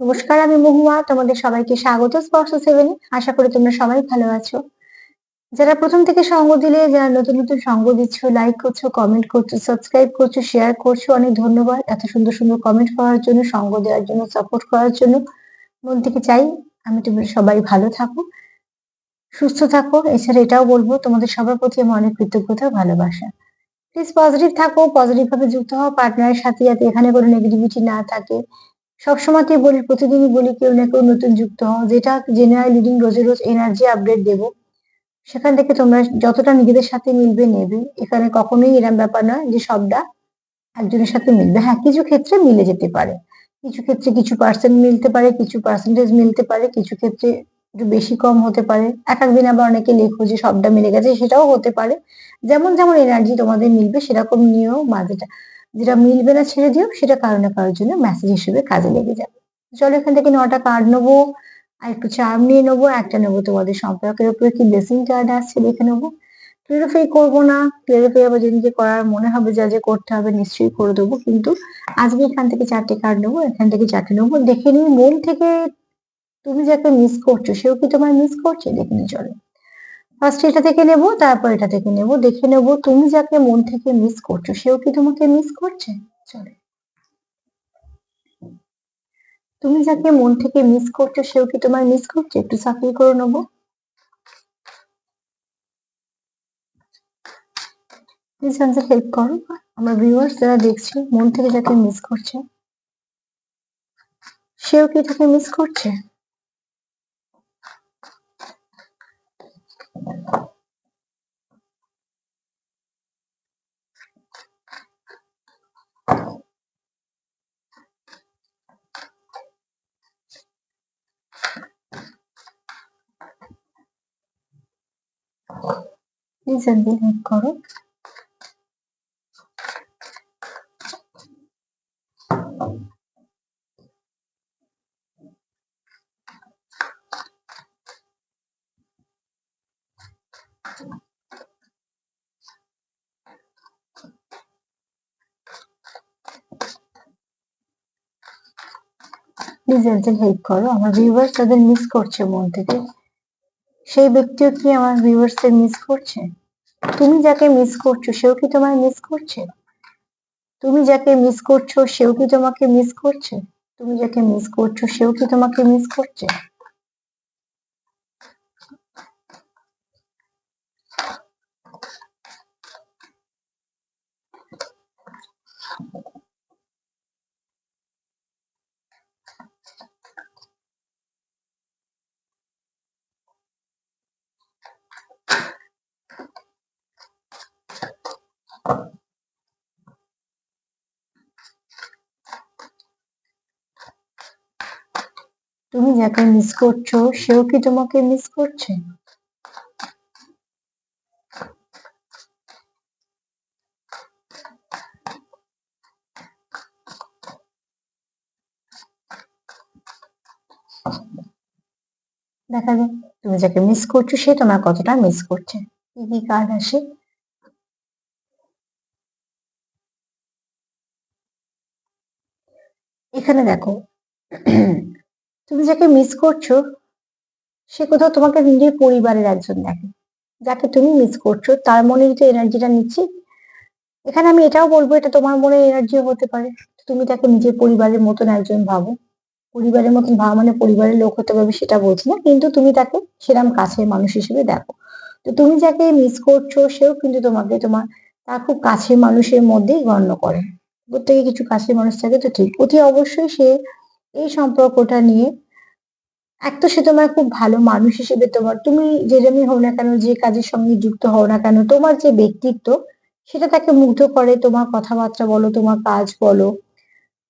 নমস্কার, আমি মহুয়া। তোমাদের সবাইকে স্বাগত স্পর্শ সেভেনে। আশা করি তোমরা সবাই ভালো আছো। যারা প্রথম থেকে সঙ্গ দিলে, যারা নতুন নতুন সঙ্গ দিচ্ছ লাইক করছ কমেন্ট করছ সাবস্ক্রাইব করছ শেয়ার করছ, অনেক ধন্যবাদ। এত সুন্দর সুন্দর কমেন্ট করার জন্য, সঙ্গ দেওয়ার জন্য সাপোর্ট করার জন্য। মন থেকে চাই আমি তোমরা সবাই ভালো থাকো, সুস্থ থাকো। এছাড়া এটাও বলব, তোমাদের সবার প্রতি আমার অনেক কৃতজ্ঞতা, ভালোবাসা। প্লিজ পজিটিভ থাকো পজিটিভ ভাবে যুক্ত হও পার্টনারের সাথে যাতে এখানে কোনো নেগেটিভিটি না থাকে। সবসময়তেই বলি প্রতিদিনই বলি কেউ না কেউ নতুন যুক্ত হও। যেটা জেনারেল লিডিং রোজে রোজ এনার্জি আপডেট দেব, সেখান থেকে তোমরা যতটা নিজেদের সাথে মিলবে নেবে। এখানে কখনোই এরম ব্যাপার নয় যে সবটা একজনের সাথে মিলবে। হ্যাঁ কিছু ক্ষেত্রে মিলে যেতে পারে। কিছু ক্ষেত্রে কিছু পার্সেন্ট মিলতে পারে, কিছু পার্সেন্টেজ মিলতে পারে, কিছু ক্ষেত্রে একটু বেশি কম হতে পারে। এক একদিন আবার অনেকে লেখো যে সবটা মিলে গেছে, সেটাও হতে পারে। যেমন যেমন এনার্জি তোমাদের মিলবে, সেরকম নিয়েও মাঝেটা যেটা মিলবে না ছেড়ে দিও, সেটা কারও না কারোর জন্য মেসেজ হিসেবে কাজে লেগে যাবে। চলো এখান থেকে নটা কার্ড নেব, আর একটু চার্ম নিয়ে নেব, একটা নেব তোমাদের সম্পর্কের উপরে, কি ব্লেসিং কার্ড আসছে দেখে নেব। ক্লিয়ারিফাই করব না ক্লিয়ারিফাই আবার যে করার মনে হবে যা যে করতে হবে নিশ্চয়ই করে দেবো, কিন্তু আজকে এখান থেকে চারটে কার্ড নেব, এখান থেকে চারটে নেব। দেখে নিই মন থেকে তুমি যাকে মিস করছ, সেও কি তোমায় মিস করছে? দেখে নিই, চলো। ফার্স্ট এটা থেকে নেব, তারপর এটা থেকে নেব। দেখে নেব তুমি যাকে মন থেকে মিস করছ, সেও কি তোমাকে মিস করছে? চলে। তুমি যাকে মন থেকে মিস করছ, সেও কি তোমার মিস করছে? একটু সাফল করে নেব। প্লিজ আনসার হেল্প করো। আমার ভিউয়ার্স যারা দেখছে, মন থেকে যাকে মিস করছে, সেও কি তাকে মিস করছে? প্লিজ হেল্প করো প্লিজ একজন হেল্প করো। আমার ভিউয়ার্স তাদের মিস করছে মন থেকে। সেই ব্যক্তিও কি আমার ভিউয়ার্স এর মিস করছে? তুমি যাকে মিস করছ, সেও কি তোমায় মিস করছে? তুমি যাকে মিস করছ, সেও কি তোমাকে মিস করছে? তুমি যাকে মিস করছ, সেও কি তোমাকে মিস করছে? তুমি যাকে মিস করছ, সেও কি তোমাকে মিস করছে? দেখা যাক, তুমি যাকে মিস করছ, সে তোমার কতটা মিস করছে? কি কি কার্ড আসে এখানে দেখো, তুমি যাকে মিস করছ, সে কোথাও তোমাকে নিজের পরিবারের একজন দেখে। যাকে তুমি মিস করছ, তার মনে যে এনার্জিটা নিচ্ছি, এখানে আমি এটাও বলব, এটা তোমার মনে এনার্জিও হতে পারে। তুমি তাকে নিজের পরিবারের মতন একজন ভাবো। পরিবারের মতন ভাবা মানে পরিবারের লোক হতে পারবে সেটা বলছি না, কিন্তু তুমি তাকে সেরাম কাছের মানুষ হিসেবে দেখো। তো তুমি যাকে মিস করছ, সেও কিন্তু তোমাকে তোমার, তার খুব কাছের মানুষের মধ্যেই গণ্য করে। প্রত্যেকে কিছু কাছের মানুষ থাকে তো ঠিক। অতি অবশ্যই সে এই সম্পর্কটা নিয়ে এক তো সে তোমার খুব ভালো মানুষ হিসেবে তোমার, তুমি যেরমই হও না কেন, যে কাজের সঙ্গে যুক্ত হও না কেন, তোমার যে ব্যক্তিত্ব, সেটা তাকে মুগ্ধ করে তোমার কথাবার্তা বলো, তোমার কাজ বলো।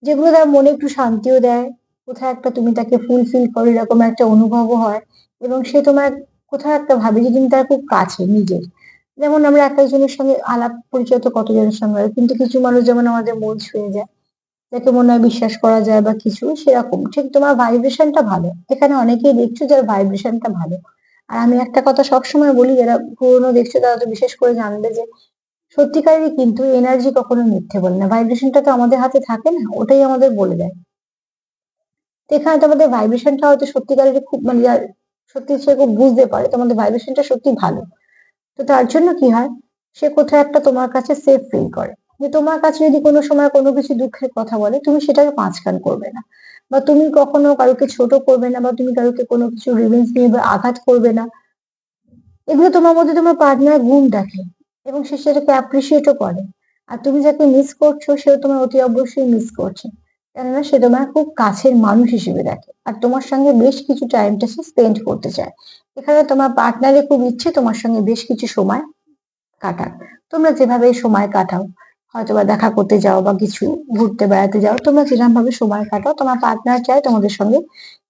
যেগুলো তার মনে একটু শান্তিও দেয়। কোথায় একটা তুমি তাকে ফুলফিল করো, এরকম একটা অনুভবও হয়। এবং সে তোমার কোথাও একটা ভাবে যে তুমি তার খুব কাছে নিজের। যেমন আমরা এক একজনের সঙ্গে আলাপ পরিচয় তো কতজনের সঙ্গে হয়? কিন্তু কিছু মানুষ যেমন আমাদের মন ছুঁয়ে যায়, যাকে মনে হয় বিশ্বাস করা যায় বা কিছু, সেরকম। ঠিক তোমার ভাইব্রেশনটা ভালো। এখানে অনেকেই দেখছ যার ভাইব্রেশনটা ভালো। আর আমি একটা কথা সবসময় বলি, যারা পুরোনো দেখছ তারা তো বিশেষ করে জানবে যে সত্যিকারেরই কিন্তু এনার্জি কখনো মিথ্যে বলে না। ভাইব্রেশনটা তো আমাদের হাতে থাকে না, ওটাই আমাদের বলে দেয়। এখানে তোমাদের ভাইব্রেশনটা হয়তো সত্যিকারের খুব মানে যার সত্যি সে খুব বুঝতে পারে, তোমাদের ভাইব্রেশনটা সত্যি ভালো। তো তার জন্য কি হয়? সে কোথাও একটা তোমার কাছে সেফ ফিল করে। যে তোমার কাছে যদি কোনো সময় কোনো কিছু দুঃখের কথা বলে, তুমি সেটাকে পাঁচকান করবে না। বা তুমি কখনো কারোকে ছোট করবে না বা তুমি কারোকে কোনো কিছু রিভেন্স নিয়ে বা আঘাত করবে না। এগুলো তোমার মধ্যে তোমার পার্টনার গুণ দেখে এবং সে সেটাকে অ্যাপ্রিসিয়েটও করে। আর তুমি যাকে মিস করছ, সেও তোমার অতি অবশ্যই মিস করছে। কেননা সে তোমার খুব কাছের মানুষ হিসেবে দেখে। আর তোমার সঙ্গে বেশ কিছু টাইমটা সে স্পেন্ড করতে চায়। এখানে তোমার পার্টনারের খুব ইচ্ছে তোমার সঙ্গে বেশ কিছু সময় কাটাক তোমরা যেভাবে সময় কাটাও হয়তো বা দেখা করতে যাও বা কিছু ঘুরতে বেড়াতে যাও, তোমরা যেরকম ভাবে সময় কাটাও, তোমার পার্টনার চায় তোমাদের সঙ্গে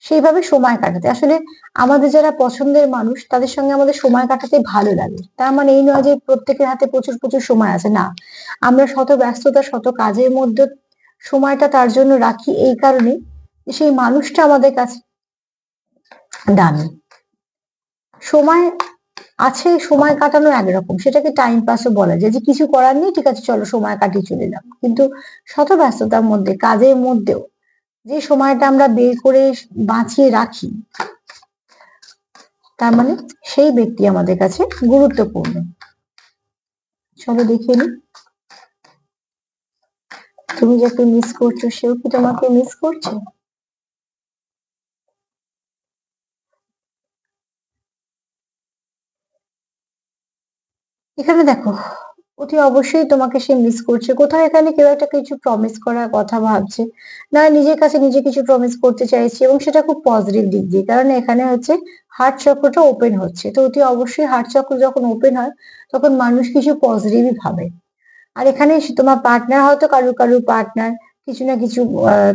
সেইভাবে সময় কাটাতে। আসলে আমাদের যারা পছন্দের মানুষ, তাদের সঙ্গে আমাদের সময় কাটাতে ভালো লাগে। তার মানে এই নয় যে প্রত্যেকের হাতে প্রচুর প্রচুর সময় আছে। না, আমরা শত ব্যস্ততা, শত কাজের মধ্যে সময়টা তার জন্য রাখি এই কারণে সেই মানুষটা আমাদের কাছে দামি। সময় আছে, সময় কাটানো একরকম। সেটাকে টাইম পাসও বলা যায় যে কিছু করার নেই, ঠিক আছে, চলো সময় কাটিয়ে চলে এলাম কিন্তু শত ব্যস্ততার মধ্যে, কাজের মধ্যেও যে সময়টা আমরা বের করে বাঁচিয়ে রাখি, তার মানে সেই ব্যক্তি আমাদের কাছে গুরুত্বপূর্ণ। চলো দেখে নি তুমি যাকে মিস করছ, সেও কি তোমাকে মিস করছে? এখানে দেখো, অতি অবশ্যই তোমাকে সে মিস করছে। কোথাও এখানে কেউ একটা কিছু প্রমিস করার কথা ভাবছে? না, নিজের কাছে নিজে কিছু প্রমিস করতে চাইছে এবং সেটা খুব পজিটিভ দিক দিয়ে। কারণ এখানে হচ্ছে হার্ট চক্রটা ওপেন হচ্ছে। তো অতি অবশ্যই হার্ট চক্র যখন ওপেন হয়, তখন মানুষ কিছু পজিটিভই ভাবে। আর এখানে তোমার পার্টনার হয়তো কারুর কারুর পার্টনার কিছু না কিছু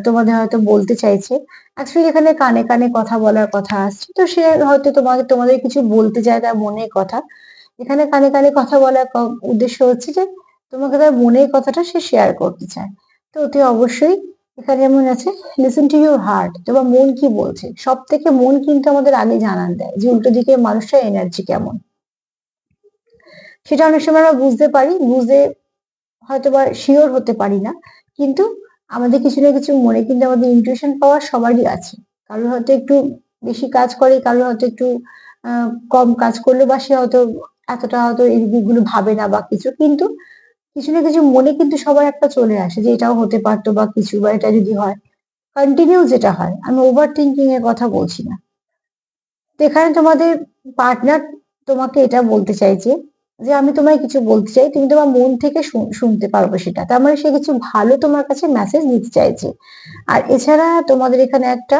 তোমাদের হয়তো বলতে চাইছে। অ্যাকচুয়ালি এখানে কানে কানে কথা বলার কথা আসছে। তো সে হয়তো তোমাকে, তোমাদের কিছু বলতে চায় তার মনের কথা। এখানে কানে কানে কথা বলার উদ্দেশ্য হচ্ছে যে তোমাকে তার মনের কথাটা সে শেয়ার করতে চায়। তো অতি অবশ্যই এখানে যেমন আছে লিসেন টু ইউর হার্ট তোমার মন কি বলছে? সব থেকে মন কিন্তু আমাদের আগে জানান দেয় যে উল্টো দিকে মানুষের এনার্জি কেমন। সেটা অনেক সময় আমরা বুঝতে পারি, বুঝে হয়তো বা শিওর হতে পারি না। কিন্তু আমাদের কিছু না কিছু মনে কিন্তু আমাদের ইনটিউশন পাওয়ার সবারই আছে। কারোর হয়তো একটু বেশি কাজ করে, কারোর হয়তো একটু কম কাজ করলে বা সে হয়তো এতটা হয়তো এই দিকগুলো ভাবে না বা কিছু। কিন্তু কিছু না কিছু মনে কিন্তু সবার একটা চলে আসে যে এটাও হতে পারতো বা কিছু বা এটা যদি হয়। কন্টিনিউ যেটা হয়, আমি ওভার থিঙ্কিং এর কথা বলছি না। তো এখানে তোমাদের পার্টনার তোমাকে এটা বলতে চাইছে যে আমি তোমায় কিছু বলতে চাই, তুমি তোমার মন থেকে শুনতে পারবে সেটা। তার মানে সে কিছু ভালো তোমার কাছে মেসেজ দিতে চাইছে। আর এছাড়া তোমাদের এখানে একটা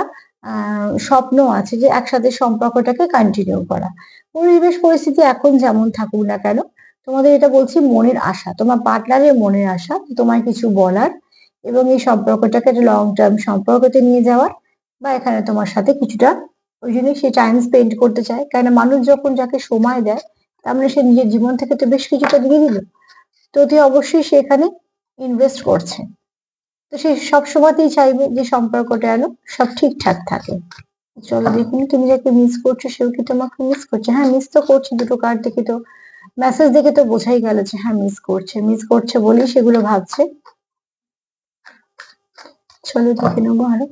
স্বপ্ন আছে যে একসাথে সম্পর্কটাকে কন্টিনিউ করা। পরিবেশ, পরিস্থিতি এখন যেমন থাকুক না কেন, তোমাদের এটা বলছি মনের আশা। তোমার পার্টনারের মনের আশা তোমায় কিছু বলার এবং এই সম্পর্কটাকে একটা লং টার্ম সম্পর্কতে নিয়ে যাওয়ার বা এখানে তোমার সাথে কিছুটা ওই জন্য সে টাইম স্পেন্ড করতে চায়। কেন মানুষ যখন যাকে সময় দেয় তার মানে সে নিজের জীবন থেকে তো বেশ কিছুটা দিয়ে দিল তো অতি অবশ্যই সে এখানে ইনভেস্ট করছে। তো সে সব সময়তেই চাইবে যে সম্পর্কটা যেন সব ঠিকঠাক থাকে। চলো দেখুন তুমি যাকে মিস করছ, সেও কি তোমাকে মিস করছে? হ্যাঁ মিস তো করছে দুটো কার্ড দেখে তো মেসেজ দেখে তো বোঝাই গেল যে হ্যাঁ মিস করছে। মিস করছে বলেই সেগুলো ভাবছে। চলো দেখে নেব আরও।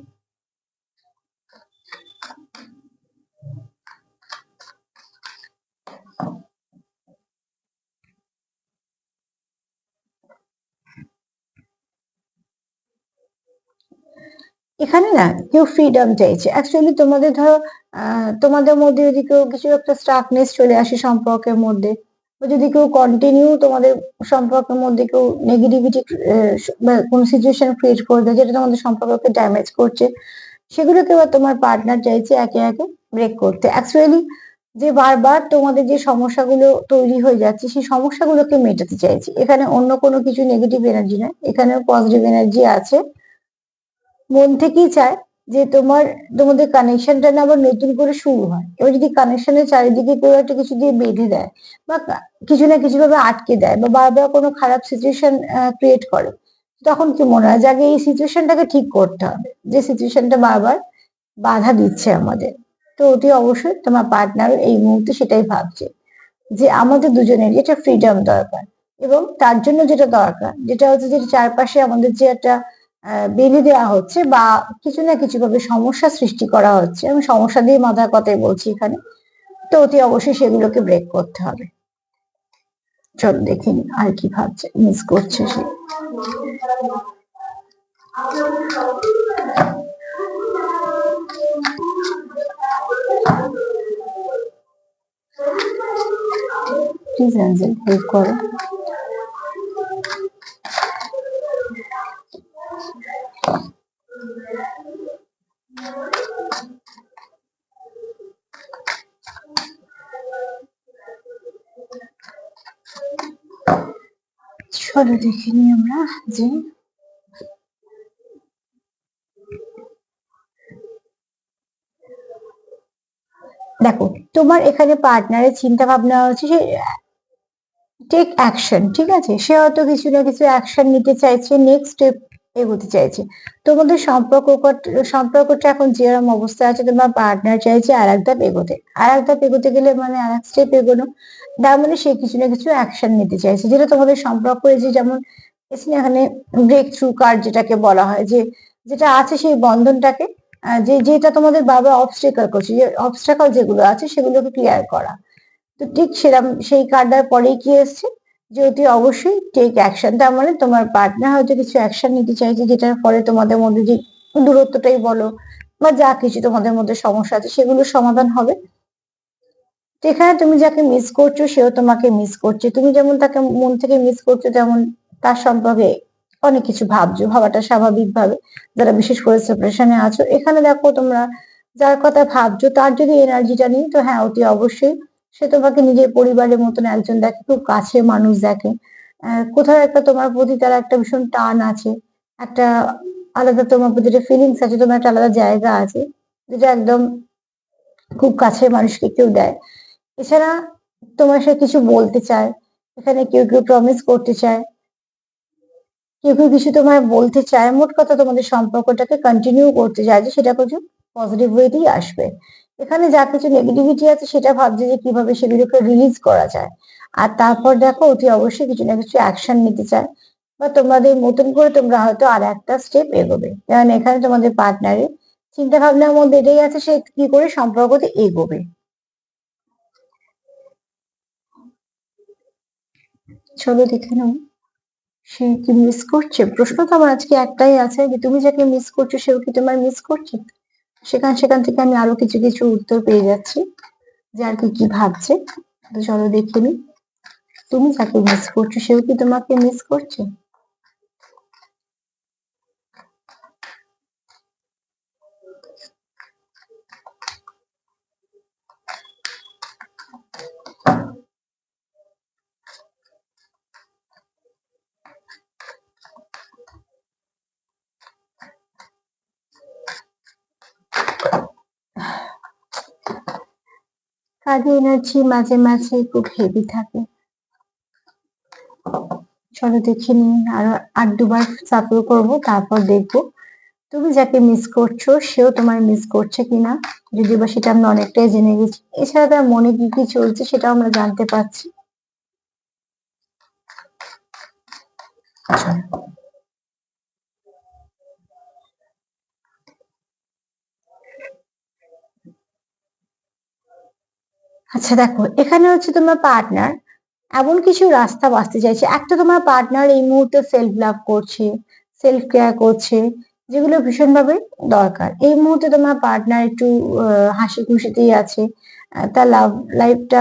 এখানে না কেউ ফ্রিডম চাইছে। অ্যাকচুয়ালি তোমাদের ধরো তোমাদের মধ্যে যদি কেউ কিছু একটা স্টাকনেস চলে আসে সম্পর্কের মধ্যে যদি কেউ কন্টিনিউ তোমাদের সম্পর্কের মধ্যে কেউ নেগেটিভিটি কোন সিচুয়েশন ক্রিয়েট করে দেয় যেটা তোমাদের সম্পর্ককে ড্যামেজ করছে সেগুলোকে এবার তোমার পার্টনার চাইছে একে একে ব্রেক করতে। অ্যাকচুয়ালি যে বারবার তোমাদের যে সমস্যাগুলো তৈরি হয়ে যাচ্ছে, সেই সমস্যাগুলোকে মেটাতে চাইছে। এখানে অন্য কোনো কিছু নেগেটিভ এনার্জি নয় এখানে পজিটিভ এনার্জি আছে। মন থেকেই চায় যে তোমার, তোমাদের কানেকশনটা না আবার নতুন করে শুরু হয়। এবার যদি কানেকশনের চারিদিকে কেউ একটা কিছু দিয়ে বেঁধে দেয় বা কিছু না কিছু ভাবে আটকে দেয় বা বারবার কোনো খারাপ সিচুয়েশন ক্রিয়েট করে, তখন কি মনে হয় যে আগে এই সিচুয়েশনটাকে ঠিক করতে হবে? যে সিচুয়েশনটা বারবার বাধা দিচ্ছে আমাদের। তো অতি অবশ্যই তোমার পার্টনার এই মুহূর্তে সেটাই ভাবছে যে আমাদের দুজনের এটা ফ্রিডম দরকার এবং তার জন্য যেটা দরকার, যেটা হচ্ছে যে চারপাশে আমাদের যে একটা বেঁধে দেওয়া হচ্ছে বা কিছু না কিছু ভাবে সমস্যা সৃষ্টি করা হচ্ছে। আমি সমস্যা দিয়ে মাথার কথাই বলছি এখানে। তো অতি অবশ্যই সেগুলোকে ব্রেক করতে হবে। চল দেখিনি আর কি ভাবছে মিস করছে সে। প্লিজ অ্যাঞ্জেল হেল্প করো। চলো দেখে নিই আমরা যে দেখো, তোমার এখানে পার্টনারের চিন্তা ভাবনা হচ্ছে যে টেক অ্যাকশন ঠিক আছে? সে হয়তো কিছু না কিছু অ্যাকশন নিতে চাইছে নেক্সট স্টেপ এগোতে চাইছে। তোমাদের সম্পর্ক সম্পর্কটা এখন যেরকম অবস্থা আছে, তোমার পার্টনার চাইছে আর এক ধাপ এগোতে। আর এক ধাপ এগোতে গেলে মানে আর এক স্টেপ এগোনো, তার মানে সে কিছু না কিছু অ্যাকশন নিতে চাইছে। যেটা তোমাদের সম্পর্ক যে যেমন এখানে ব্রেক থ্রু কার্ড যেটাকে বলা হয়, যে যেটা আছে সেই বন্ধনটাকে যে যেটা তোমাদের বাবা অবস্টেকল করছে, যে অবস্টাকল যেগুলো আছে সেগুলোকে ক্লিয়ার করা। তো ঠিক সেরকম সেই কার্ডটার পরেই কি এসছে? যে অতি অবশ্যই টেক অ্যাকশন তার মানে তোমার পার্টনার হয়তো কিছু অ্যাকশন নিতে চাইছে যেটার ফলে তোমাদের মধ্যে যে দূরত্বটাই বলো বা যা কিছু তোমাদের মধ্যে সমস্যা আছে সেগুলোর সমাধান হবে। তো এখানে তুমি যাকে মিস করছ সেও তোমাকে মিস করছে। তুমি যেমন তাকে মন থেকে মিস করছ তেমন তার সম্পর্কে অনেক কিছু ভাবছ, ভাবাটা স্বাভাবিক ভাবে। যারা বিশেষ করে সেপারেশনে আছো, এখানে দেখো তোমরা যার কথা ভাবছ তার যদি এনার্জিটা নেই, তো হ্যাঁ অতি অবশ্যই সে তোমাকে নিজের পরিবারের মতন একজন দেখে, খুব কাছে মানুষ দেখে। কোথাও একটা তোমার প্রতি তার একটা ভীষণ টান আছে, একটা আলাদা তোমার প্রতি একটা ফিলিংস আছে, তোমার একটা আলাদা জায়গা আছে, যেটা একদম খুব কাছের মানুষকে কেউ দেয়। এছাড়া তোমার সে কিছু বলতে চায়, এখানে কেউ কেউ প্রমিস করতে চায়, কেউ কেউ কিছু তোমায় বলতে চায়, মোট কথা তোমাদের সম্পর্কটাকে কন্টিনিউ করতে চায় যে সেটা কিছু পজিটিভ ওয়েতেই আসবে। এখানে যা কিছু নেগেটিভিটি আছে সেটা ভাবছে যে কীভাবে সেগুলোকে রিলিজ করা যায়। আর তারপর দেখো অতি অবশ্যই কিছু না কিছু অ্যাকশন নিতে চায়। বা তোমাদের মতন করে তোমরা হয়তো আর একটা স্টেপ এগোবে। কারণ এখানে তোমাদের পার্টনারের চিন্তা ভাবনার মধ্যে এটাই আছে, সে কি করে সম্পর্কতে এগোবে। চলো দেখে নাও, সে কি মিস করছে? প্রশ্ন তো আমার আজকে একটাই আছে যে তুমি যাকে মিস করছ, সেও কি তোমার মিস করছে? সেখান সেখান থেকে আমি আরও কিছু কিছু উত্তর পেয়ে যাচ্ছি, যে আর কি কি ভাবছে। তো চলো দেখে নি। তুমি যাকে মিস করছ, সেও কি তোমাকে মিস করছে? কাজে এনার্জি মাঝে মাঝে খুব হেভি থাকে। চলো দেখে নিই, আরও আর দুবার সাফল করব, তারপর দেখব। তুমি যাকে মিস করছ, সেও তোমার মিস করছে কিনা, যদি বা সেটা আমরা অনেকটাই জেনে গেছি। এছাড়া তার মনে কি কি চলছে সেটাও আমরা জানতে পারছি। আচ্ছা দেখো, এখানে হচ্ছে তোমার পার্টনার এমন কিছু রাস্তা বাঁচতে চাইছে। একটা তোমার পার্টনার এই মুহূর্তে সেলফ লাভ করছে সেলফ কেয়ার করছে, যেগুলো ভীষণভাবে দরকার। এই মুহূর্তে তোমার পার্টনার একটু হাসি খুশিতেই আছে তার লাভ লাইফটা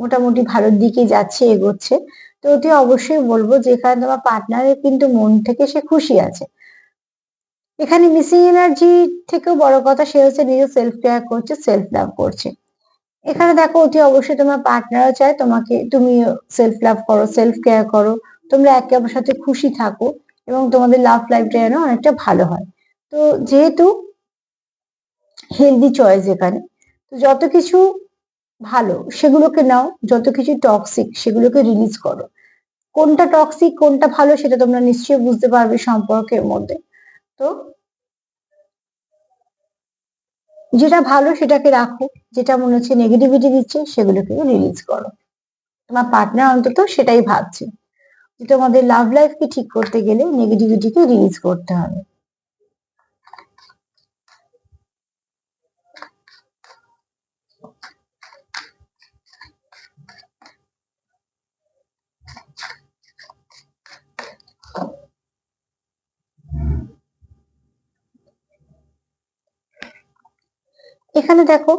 মোটামুটি ভালোর দিকে যাচ্ছে, এগোচ্ছে। তো অতি অবশ্যই বলব যে এখানে তোমার পার্টনারের কিন্তু মন থেকে সে খুশি আছে। এখানে মিসিং এনার্জি থেকেও বড় কথা, সে হচ্ছে নিজে সেলফ কেয়ার করছে সেলফ লাভ করছে। এখানে দেখো অতি অবশ্যই তোমার পার্টনারও চায়, তোমাকে তুমি সেলফ লাভ করো সেলফ কেয়ার করো, তোমরা একে অপরের সাথে খুশি থাকো এবং তোমাদের লাভ লাইফটা যেন অনেকটা ভালো হয়। তো যেহেতু হেলদি চয়েস এখানে, তো যত কিছু ভালো সেগুলোকে নাও, যত কিছু টক্সিক সেগুলোকে রিলিজ করো। কোনটা টক্সিক কোনটা ভালো সেটা তোমরা নিশ্চয়ই বুঝতে পারবে সম্পর্কের মধ্যে। তো যেটা ভালো সেটাকে রাখো, যেটা মনে হচ্ছে নেগেটিভিটি দিচ্ছে সেগুলোকে রিলিজ করো। তোমার পার্টনার অন্তত সেটাই ভাবছে যে তোমাদের লাভ লাইফকে ঠিক করতে গেলে নেগেটিভিটিকে রিলিজ করতে হবে। এখানে দেখো,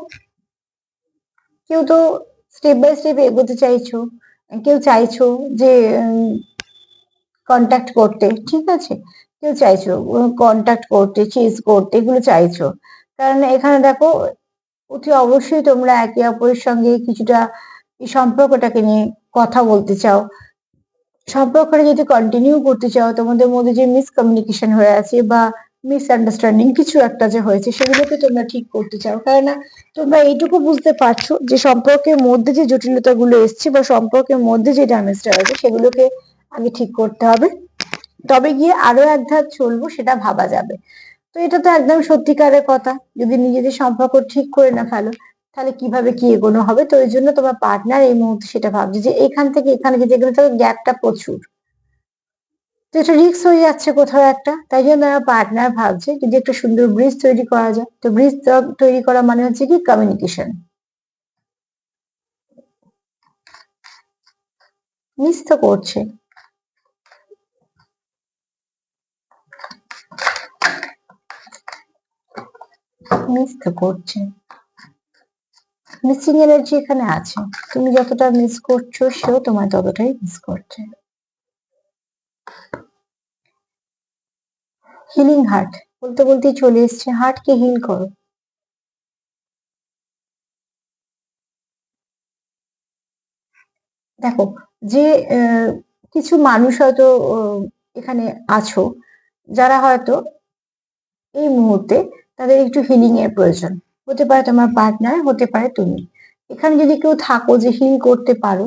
কেউ তো স্টেপ বাই স্টেপ এগোতে চাইছো, কেউ চাইছো যে কন্ট্যাক্ট করতে, ঠিক আছে? কেউ চাইছো কন্ট্যাক্ট করতে চেজ করতে, এগুলো চাইছো। কারণ এখানে দেখো, অতি অবশ্যই তোমরা একে অপরের সঙ্গে কিছুটা সম্পর্কটাকে নিয়ে কথা বলতে চাও। সম্পর্কটা যদি কন্টিনিউ করতে চাও, তোমাদের মধ্যে যে মিসকমিউনিকেশন হয়ে আছে বা মিসআন্ডারস্ট্যান্ডিং কিছু একটা যে হয়েছে, সেগুলোকে তোমরা ঠিক করতে চাও। কারণ তোমরা এইটুকু বুঝতে পারছ যে সম্পর্কের মধ্যে যে জটিলতাগুলো এসছে বা সম্পর্কের মধ্যে যে ড্যামেজটা হয়েছে, সেগুলোকে আগে ঠিক করতে হবে। তবে গিয়ে আরও এক ধাপ চলবো, সেটা ভাবা যাবে। তো এটা তো একদম সত্যিকারের কথা। যদি নিজেদের সম্পর্ক ঠিক করে না ফেলো, তাহলে কীভাবে কি এগোনো হবে? তো ওই জন্য তোমার পার্টনার এই মুহূর্তে সেটা ভাবছে যে এখান থেকে এখানে যে যেগুলো থাকে গ্যাপটা প্রচুর। তো এটা রিক্স হয়ে যাচ্ছে কোথাও একটা, তাই জন্য আমার পার্টনার ভাবছে যদি একটা সুন্দর ব্রিজ তৈরি করা যায় তো ব্রিজ তৈরি করা মানে হচ্ছে কি? কমিউনিকেশন মিস তো করছে। মিস তো করছে। মিসিং এনার্জি এখানে আছে। তুমি যতটা মিস করছ সেও তোমার ততটাই মিস করছে। হিলিং হার্ট বলতে বলতে চলে এসছে হার্টকে হিল করো। দেখো, যে কিছু মানুষ হয়তো এখানে আছো, যারা হয়তো এই মুহূর্তে তাদের একটু হিলিং এর প্রয়োজন। হতে পারে তোমার পার্টনার, হতে পারে তুমি। এখানে যদি কেউ থাকো যে হিল করতে পারো,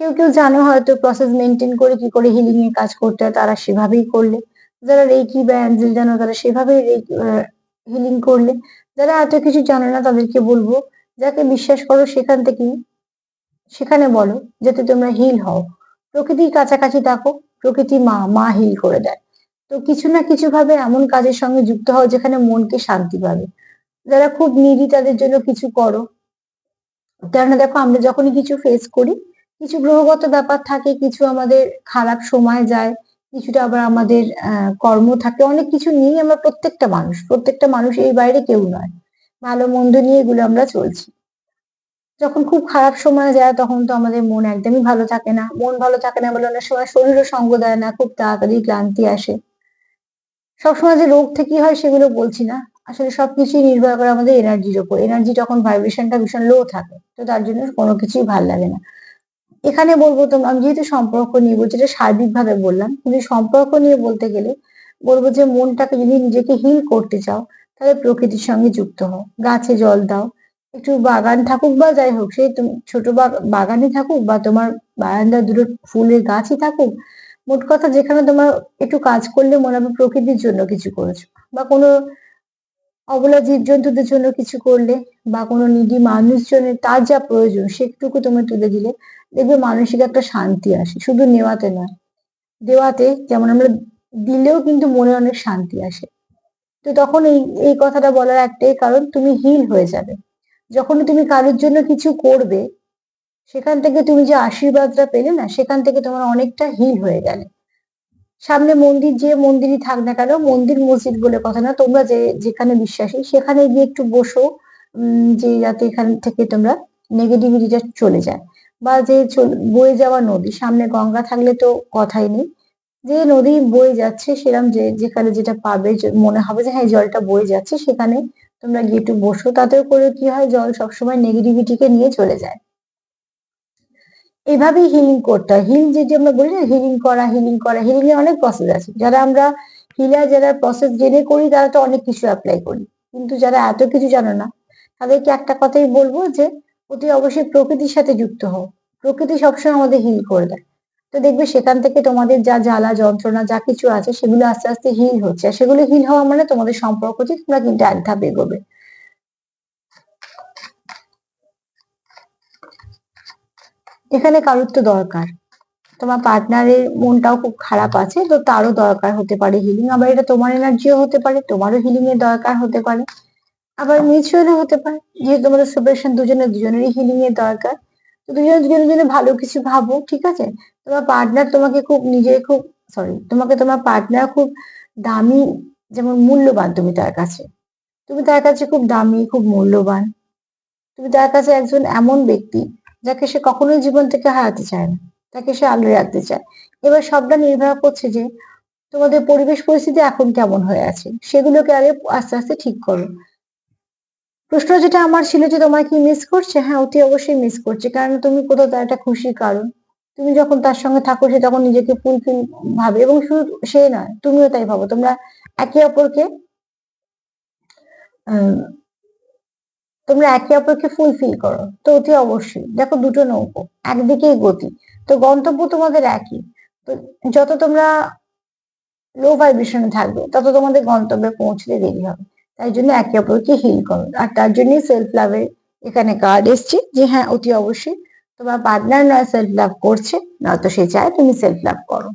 কেউ কেউ জানো হয়তো প্রসেস মেনটেন করে কি করে হিলিং এর কাজ করতে হয়, তারা সেভাবেই করলে। যারা রেকি বা অ্যাঞ্জেল জানো তারা সেভাবেই হিলিং করলে, যারা এত কিছু জানে না তাদেরকে বলব, যাকে বিশ্বাস করো সেখান থেকে সেখানে বলো যাতে তোমরা হিল হও। প্রকৃতির কাছাকাছি থাকো, প্রকৃতি মা মা হিল করে দেয়। তো কিছু না কিছু ভাবে এমন কাজের সঙ্গে যুক্ত হও যেখানে মনকে শান্তি পাবে। যারা খুব নিরি তাদের জন্য কিছু করো। কেননা দেখো আমরা যখনই কিছু ফেস করি, কিছু গ্রহগত ব্যাপার থাকে, কিছু আমাদের খারাপ সময় যায় কিছুটা আবার আমাদের কর্ম থাকে। অনেক কিছু নিয়ে আমরা প্রত্যেকটা মানুষ প্রত্যেকটা মানুষ এই বাইরে কেউ নয়। ভালো মন্দ নিয়ে এগুলো আমরা চলছি। যখন খুব খারাপ সময় যায় তখন তো আমাদের মন একদমই ভালো থাকে না। মন ভালো থাকে না বলে অনেক সময় শরীরও সঙ্গ দেয় না, খুব তাড়াতাড়ি ক্লান্তি আসে। সবসময় যে রোগ থেকে হয় সেগুলো বলছি না। আসলে সবকিছুই নির্ভর করে আমাদের এনার্জির ওপর এনার্জি তখন ভাইব্রেশনটা ভীষণ লো থাকে, তো তার জন্য কোনো কিছুই ভালো লাগে না। এখানে বলব তো আমি যেহেতু সম্পর্ক নিয়ে বলছি, এটা সার্বিকভাবে বললাম, কিন্তু সম্পর্ক নিয়ে বলতে গেলে বলব যে মনটাকে যদি নিজেকে হিল করতে চাও, তাহলে প্রকৃতির সঙ্গে যুক্ত হও। গাছে জল দাও, একটু বাগান থাকুক বা যাই হোক সেই তুমি ছোট বাগানে থাকুক বা তোমার বারান্দার দুটো ফুলের গাছই থাকুক, মোট কথা যেখানে তোমার একটু কাজ করলে মনে হবে প্রকৃতির জন্য কিছু করেছ, বা কোনো অবলা জীবজন্তুদের জন্য কিছু করলে বা কোনো নিডি মানুষজনের তার যা প্রয়োজন সেটুকু তুমি তুলে দিলে দেখবে মানসিক একটা শান্তি আসে। শুধু নেওয়াতে নয়, দেওয়াতে যেমন আমরা দিলেও কিন্তু মনে অনেক শান্তি আসে। তো তখন এই এই কথাটা বলার একটাই কারণ, তুমি হিল হয়ে যাবে। যখন তুমি কারোর জন্য কিছু করবে, সেখান থেকে তুমি যে আশীর্বাদটা পেলে না, সেখান থেকে তোমার অনেকটা হিল হয়ে গেলে। সামনে মন্দির, যে মন্দিরই থাক না কেন, মন্দির মসজিদ বলে কথা না, তোমরা যে, যেখানে বিশ্বাসী, সেখানে গিয়ে একটু বসো যে যাতে এখান থেকে তোমরা নেগেটিভিটিটা চলে যায়। বা যে বয়ে যাওয়া নদী, সামনে গঙ্গা থাকলে তো কথাই নেই। যে নদী বয়ে যাচ্ছে সেরকম যে, যেখানে যেটা পাবে মনে হবে যে হ্যাঁ জলটা বয়ে যাচ্ছে, সেখানে তোমরা গিয়ে একটু বসো, তাতেও করে কি হয়, জল সবসময় নেগেটিভিটিকে নিয়ে চলে যায়। এভাবেই হিলিং করতে হয়। হিল যেটি আমরা বলি না হিলিং করা হিলিং করা হিলিং এর অনেক প্রসেস আছে। যারা আমরা হিলার যারা প্রসেস জেনে করি, তারা তো অনেক কিছু অ্যাপ্লাই করি। কিন্তু যারা এত কিছু জানো না, তাদেরকে একটা কথাই বলব যে, অতি অবশ্যই প্রকৃতির সাথে যুক্ত হও। প্রকৃতি সবসময় আমাদের হিল করে দেয়। তো দেখবে সেখান থেকে তোমাদের যা জ্বালা, যন্ত্রণা, যা কিছু আছে, সেগুলো আস্তে আস্তে হিল হচ্ছে। আর সেগুলো হিল হওয়া মানে তোমাদের সম্পর্ক যে তোমরা কিন্তু এক ধাপ এগোবে। এখানে কারোর তো দরকার। তোমার পার্টনারের মনটাও খুব খারাপ আছে, তো তারও দরকার হতে পারে হিলিং আবার এটা তোমার এনার্জিও হতে পারে, তোমারও হিলিং এর দরকার হতে পারে। আবার মিউচুয়ালও হতে পারে, যেহেতু তোমাদের সেপারেশন দুজনের দুজনেরই হিলিং এর দরকার। তো দুজনে দুজনের জন্য ভালো কিছু ভাবো, ঠিক আছে? তোমার পার্টনার তোমাকে খুব নিজে খুব সরি তোমাকে তোমার পার্টনার খুব দামি যেমন মূল্যবান তুমি তার কাছে। তুমি তার কাছে খুব দামি, খুব মূল্যবান। তুমি তার কাছে একজন এমন ব্যক্তি যাকে সে কখনোই জীবন থেকে হারাতে চায় না, তাকে সে আলো রাখতে চায়। এবার সবটা নির্ভর করছে যে তোমাদের পরিবেশ পরিস্থিতি এখন কেমন হয়ে আছে, সেগুলোকে আগে আস্তে আস্তে ঠিক করো। প্রশ্ন যেটা আমার ছিল যে তোমার কি মিস করছে? হ্যাঁ অতি অবশ্যই মিস করছে। কারণ তুমি কোথাও তার একটা খুশির কারণ। তুমি যখন তার সঙ্গে থাকো, সে তখন নিজেকে ফুলফিল ভাবে এবং শুধু সে নয়, তুমিও তাই ভাবো। তোমরা একে অপরকে তোমরা একে অপরকে ফুলফিল করো। তো অতি অবশ্যই। দেখো দুটো নৌকো, একদিকেই গতি। তো গন্তব্য তোমাদের একই। তো যত তোমরা লো ভাইব্রেশনে থাকবে, তত তোমাদের গন্তব্যে পৌঁছতে দেরি হবে। তাই জন্য একে অপরকে হিল করো। আর তার জন্যই সেলফ লাভের এখানে কার্ড এসছে যে হ্যাঁ অতি অবশ্যই তোমার পার্টনার নয় সেলফ লাভ করছে, নয়তো সে চায় তুমি সেলফ লাভ করো।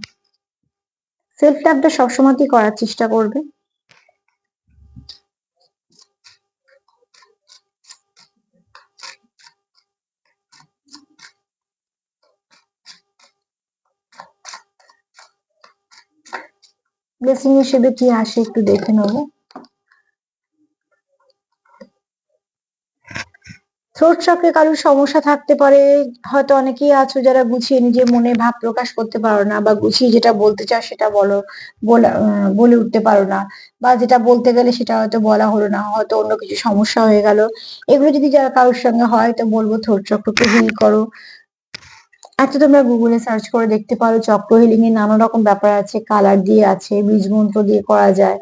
সেলফ লাভটা সবসময়তেই করার চেষ্টা করবে। ব্লেসিং হিসেবে কি আসে একটু দেখে নেব। থ্রোট চক্রে কারোর সমস্যা থাকতে পারে, হয়তো অনেকেই আছো যারা গুছিয়ে নিজে মনে ভাব প্রকাশ করতে পারো না বা গুছিয়ে যেটা বলতে চাও সেটা বলো, বলে উঠতে পারো না বা যেটা বলতে গেলে সেটা হয়তো বলা হলো না, হয়তো অন্য কিছু সমস্যা হয়ে গেল। এগুলো যদি যারা কারোর সঙ্গে হয় তো বলব থ্রোট চক্রকে হিল করো। আচ্ছা তোমরা গুগলে সার্চ করে দেখতে পারো চক্র হিলিং এর নানা রকম ব্যাপার আছে কালার দিয়ে আছে বীজ মন্ত্র দিয়ে করা যায়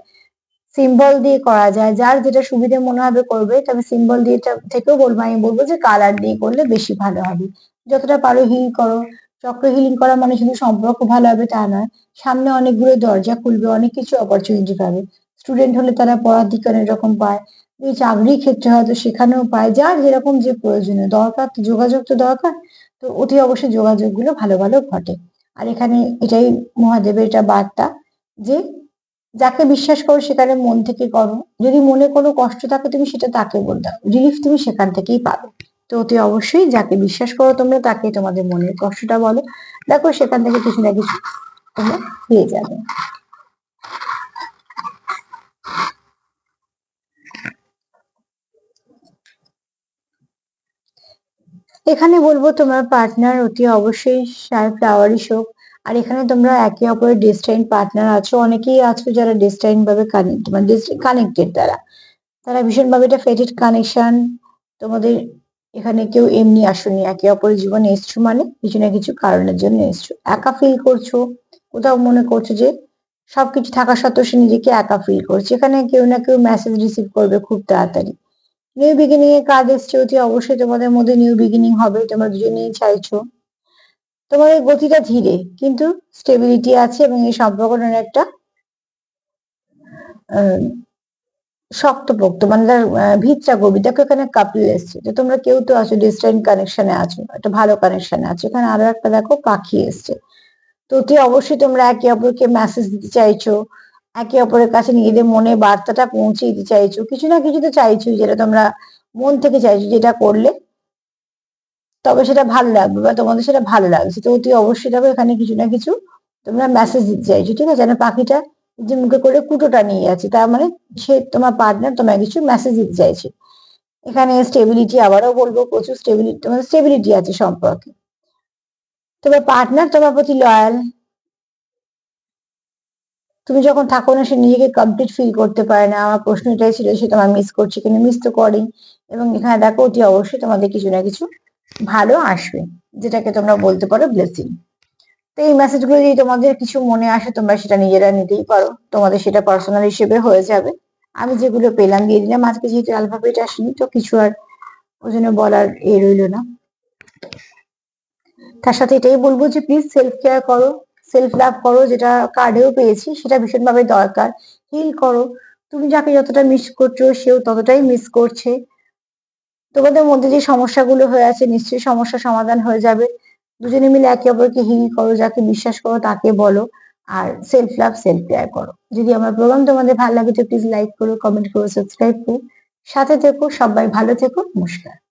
সিম্বল দিয়ে করা যায়, যার যেটা সুবিধা মনে হবে করবে, তবে সিম্বল দিয়ে থেকেও বলব, আমি বলব যে কালার দিয়ে করলে বেশি ভালো হবে। যতটা পারো হিল করো চক্র হিলিং করা মানে শুধু সম্পর্ক ভালো হবে তা নয়, সামনে অনেকগুলো দরজা খুলবে, অনেক কিছু অপরচুনিটি পাবে। স্টুডেন্ট হলে তারা পড়ার দিকে অনেক রকম পায় চাকরির ক্ষেত্রে হয়তো সেখানেও পায়, যার যেরকম যে প্রয়োজনীয়, দরকার তো যোগাযোগ তো দরকার তো অতি অবশ্যই যোগাযোগগুলো ভালো ভালো ঘটে। আর এখানে এটাই মহাদেবের এটা বার্তা যে, যাকে বিশ্বাস করো সেখানে মন থেকে করো। যদি মনে কোনো কষ্ট থাকে তুমি সেটা তাকে বল দাও। রিলিফ তুমি সেখান থেকেই পাবে। তো অতি অবশ্যই যাকে বিশ্বাস করো তোমরা তাকে তোমাদের মনের কষ্টটা বলো। দেখো সেখান থেকে কিছু না কিছু তোমরা পেয়ে যাবে। এখানে বলব তোমার পার্টনার অতি অবশ্যই ফ্লাওয়ারি হোক আর এখানে তোমরা একে অপরের ডিস্টাইন পার্টনার আছো। অনেকেই আছো যারা ডিস্টাইন ভাবে কানেক্ট মানে কানেক্টেড তারা। তারা ভীষণভাবে এটা ফেটেড কানেকশন তোমাদের এখানে কেউ এমনি আসনি। একে অপরের জীবনে এসছো মানে কিছু না কিছু কারণের জন্য এসছো। একা ফিল করছ। কোথাও মনে করছ যে সবকিছু থাকা সত্ত্বেও সে নিজেকে একা ফিল করছে। এখানে কেউ না কেউ মেসেজ রিসিভ করবে খুব তাড়াতাড়ি। নিউ বিগিনিং এর কাজ এসছে, অতি অবশ্যই তোমাদের মধ্যে নিউ বিগিনিং হবে, তোমরা দুজনেই চাইছো। তোমার গতিটা ধীরে, কিন্তু স্টেবিলিটি আছে এবং এই সম্পর্কটার একটা শক্তপোক্ত মানে তার ভিতটা গভীর। দেখো এখানে কাপিল এসছে, তো তোমরা কেউ তো আছো ডিস্টেন্ট কানেকশনে আছো, একটা ভালো কানেকশনে আছো। এখানে আরও একটা দেখো পাখি এসছে। তো তুই অবশ্যই তোমরা একে অপরকে মেসেজ দিতে চাইছো একে অপরের কাছে নিজেদের মনে বার্তাটা পৌঁছে দিতে চাইছো। কিছু না কিছু তো চাইছো যেটা তোমরা মন থেকে চাইছো যেটা করলে। তবে সেটা ভালো লাগবে বা তোমাদের সেটা ভালো লাগছে। তো অতি অবশ্যই দেখো এখানে কিছু না কিছু তোমরা মেসেজ দিতে চাইছো। ঠিক আছে? না পাখিটা যে মুখে করে কুটোটা নিয়ে যাচ্ছে, তার মানে সে তোমার পার্টনার তোমার কিছু মেসেজ দিতে চাইছে। এখানে স্টেবিলিটি আবারও বলব, প্রচুর স্টেবিলিটি তোমার স্টেবিলিটি আছে সম্পর্কে। তোমার পার্টনার তোমার প্রতি লয়াল তুমি যখন থাকো না, সে নিজেকে কমপ্লিট ফিল করতে পারে না। আমার প্রশ্ন এটাই ছিল সে তোমার মিস করছে কিনা? মিস তো করেই। এবং এখানে দেখো, অতি অবশ্যই তোমাদের কিছু না কিছু ভালো আসবে, যেটাকে তোমরা বলতে পারো ব্লেসিং তো এই মেসেজগুলো যদি তোমাদের কিছু মনে আসে, তোমরা সেটা নিজেরা নিতেই পারো। তোমাদের সেটা পার্সোনাল হিসেবে হয়ে যাবে। আমি যেগুলো পেলাম, দিয়ে দিলাম। আজকে যেহেতু অ্যালফাবেট আসেনি, তো কিছু আর ওই জন্য বলার এ রইল না। তার সাথে এটাই বলব যে প্লিজ সেলফ কেয়ার করো। সেলফ লাভ করো, যেটা কার্ডেও পেয়েছি, সেটা ভীষণভাবে দরকার। হিল করো। তুমি যাকে যতটা মিস করছ, সেও ততটাই মিস করছে। তোমাদের মধ্যে যে সমস্যাগুলো হয়ে আছে, নিশ্চয়ই সমস্যা সমাধান হয়ে যাবে। দুজনে মিলে একে অপরকে হিল করো, যাকে বিশ্বাস করো, তাকে বলো। আর সেলফ লাভ সেলফ কেয়ার করো। যদি আমার প্রোগ্রাম তোমাদের ভালো লাগে, তো প্লিজ লাইক করো কমেন্ট করো সাবস্ক্রাইব করো। সাথে থেকো, সবাই ভালো থেকো, নমস্কার।